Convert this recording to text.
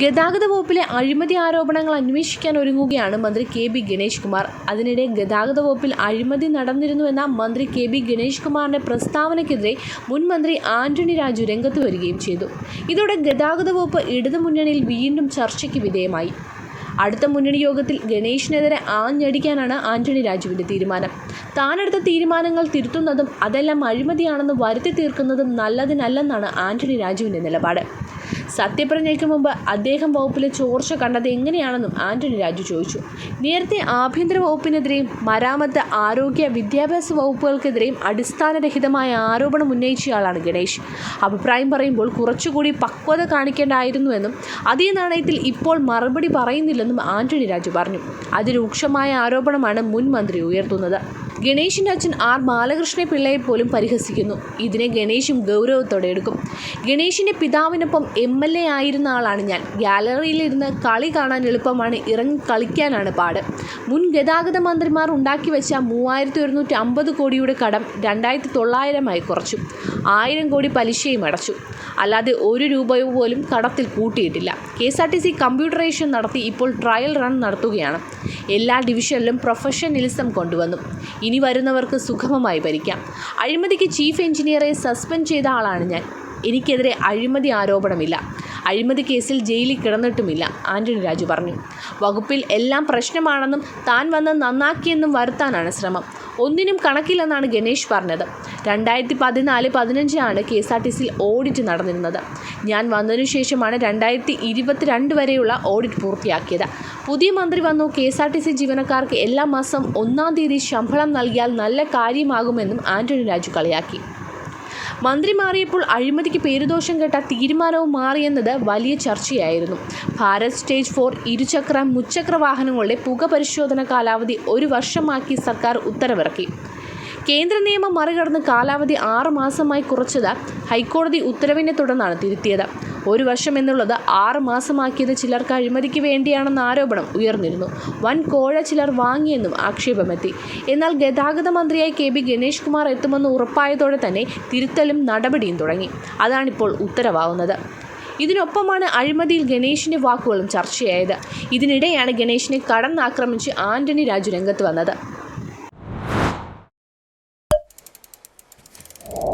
ഗതാഗത വകുപ്പിലെ അഴിമതി ആരോപണങ്ങൾ അന്വേഷിക്കാൻ ഒരുങ്ങുകയാണ് മന്ത്രി കെ ബി ഗണേഷ് കുമാർ. അതിനിടെ ഗതാഗത വകുപ്പിൽ അഴിമതി നടന്നിരുന്നുവെന്ന മന്ത്രി കെ ബി ഗണേഷ് കുമാറിന്റെ പ്രസ്താവനയ്ക്കെതിരെ മുൻ മന്ത്രി ആന്റണി രാജു രംഗത്ത് വരികയും ചെയ്തു. ഇതോടെ ഗതാഗത വകുപ്പ് ഇടതുമുന്നണിയിൽ വീണ്ടും ചർച്ചയ്ക്ക് വിധേയമായി. അടുത്ത മുന്നണി യോഗത്തിൽ ഗണേഷിനെതിരെ ആഞ്ഞടിക്കാനാണ് ആന്റണി രാജുവിന്റെ തീരുമാനം. താനെടുത്ത തീരുമാനങ്ങൾ തിരുത്തുന്നതും അതെല്ലാം അഴിമതിയാണെന്ന് വരുത്തി തീർക്കുന്നതും നല്ലതിനല്ലെന്നാണ് ആന്റണി രാജുവിന്റെ നിലപാട്. സത്യപ്രതിജ്ഞയ്ക്ക് മുമ്പ് അദ്ദേഹം വകുപ്പിലെ ചോർച്ച കണ്ടത് എങ്ങനെയാണെന്നും ആന്റണി രാജു ചോദിച്ചു. നേരത്തെ ആഭ്യന്തര വകുപ്പിനെതിരെയും മരാമത്ത് ആരോഗ്യ വിദ്യാഭ്യാസ വകുപ്പുകൾക്കെതിരെയും അടിസ്ഥാനരഹിതമായ ആരോപണം ഉന്നയിച്ചയാളാണ് ഗണേഷ്. അഭിപ്രായം പറയുമ്പോൾ കുറച്ചുകൂടി പക്വത കാണിക്കേണ്ടായിരുന്നുവെന്നും അതേ നാണയത്തിൽ ഇപ്പോൾ മറുപടി പറയുന്നില്ലെന്നും ആന്റണി രാജു പറഞ്ഞു. അതിരൂക്ഷമായ ആരോപണമാണ് മുൻ മന്ത്രി ഉയർത്തുന്നത്. ഗണേഷിന്റെ അച്ഛൻ ആർ ബാലകൃഷ്ണ പിള്ളയെ പോലും പരിഹസിക്കുന്നു. ഇതിനെ ഗണേശും ഗൗരവത്തോടെ എടുക്കും. ഗണേശിന്റെ പിതാവിനൊപ്പം എം എൽ എ ആയിരുന്ന ആളാണ് ഞാൻ. ഗാലറിയിലിരുന്ന് കളി കാണാൻ എളുപ്പമാണ്. ഇറങ്ങി കളിക്കാനാണ് പാട്. മുൻ ഗതാഗത മന്ത്രിമാർ ഉണ്ടാക്കി വെച്ച മൂവായിരത്തി ഒരുന്നൂറ്റി അമ്പത് കോടിയുടെ കടം രണ്ടായിരത്തി തൊള്ളായിരമായി കുറച്ചു. ആയിരം കോടി പലിശയും അടച്ചു. അല്ലാതെ ഒരു രൂപയോ പോലും കടത്തിൽ കൂട്ടിയിട്ടില്ല. K S R T C computerisation നടത്തി ഇപ്പോൾ ട്രയൽ റൺ നടത്തുകയാണ്. എല്ലാ ഡിവിഷനിലും പ്രൊഫഷണലിസം കൊണ്ടുവന്നു. ഇനി വരുന്നവർക്ക് സുഗമമായി ഭരിക്കാം. അഴിമതിക്ക് ചീഫ് എഞ്ചിനീയറെ സസ്പെൻഡ് ചെയ്ത ആളാണ് ഞാൻ. എനിക്കെതിരെ അഴിമതി ആരോപണമില്ല. അഴിമതി കേസിൽ ജയിലിൽ കിടന്നിട്ടുമില്ല ആന്റണി രാജു പറഞ്ഞു. വകുപ്പിൽ എല്ലാം പ്രശ്നമാണെന്നും താൻ വന്ന് നന്നാക്കിയെന്നും വരുത്താനാണ് ശ്രമം. ഒന്നിനും കണക്കില്ലെന്നാണ് ഗണേഷ് പറഞ്ഞത്. രണ്ടായിരത്തി പതിനാല് പതിനഞ്ചാണ് കെ എസ് ആർ ടി സിയിൽ ഓഡിറ്റ് നടന്നിരുന്നത്. ഞാൻ വന്നതിനു ശേഷമാണ് രണ്ടായിരത്തി ഇരുപത്തിരണ്ട് വരെയുള്ള ഓഡിറ്റ് പൂർത്തിയാക്കിയത്. പുതിയ മന്ത്രി വന്നു K S R T C ജീവനക്കാർക്ക് എല്ലാ മാസം ഒന്നാം തീയതി ശമ്പളം നൽകിയാൽ നല്ല കാര്യമാകുമെന്നും ആന്റണി രാജു കളിയാക്കി. മന്ത്രി മാറിയപ്പോൾ അഴിമതിക്ക് പേരുദോഷം കേട്ട തീരുമാനവും മാറിയെന്നത് വലിയ ചർച്ചയായിരുന്നു. ഭാരത് സ്റ്റേജ് ഫോർ ഇരുചക്ര മുച്ചക്ര വാഹനങ്ങളുടെ പുക പരിശോധന കാലാവധി ഒരു വർഷമാക്കി സർക്കാർ ഉത്തരവിറക്കി. കേന്ദ്ര നിയമം മറികടന്ന് കാലാവധി ആറ് മാസമായി കുറച്ചത് ഹൈക്കോടതി ഉത്തരവിനെ തുടർന്നാണ് തിരുത്തിയത്. ഒരു വർഷം എന്നുള്ളത് ആറ് മാസമാക്കിയത് ചിലർക്ക് അഴിമതിക്ക് വേണ്ടിയാണെന്ന ആരോപണം ഉയർന്നിരുന്നു. വൻ കോഴ ചിലർ വാങ്ങിയെന്നും ആക്ഷേപമെത്തി. എന്നാൽ ഗതാഗത മന്ത്രിയായി കെ ബി ഗണേഷ് കുമാർ എത്തുമെന്ന് ഉറപ്പായതോടെ തന്നെ തിരുത്തലും നടപടിയും തുടങ്ങി. അതാണിപ്പോൾ ഉത്തരവാകുന്നത് ഇതിനൊപ്പമാണ് അഴിമതിയിൽ ഗണേഷിന്റെ വാക്കുകളും ചർച്ചയായത്. ഇതിനിടെയാണ് ഗണേഷിനെ കടന്നാക്രമിച്ച് ആന്റണി രാജു രംഗത്ത് വന്നത്. you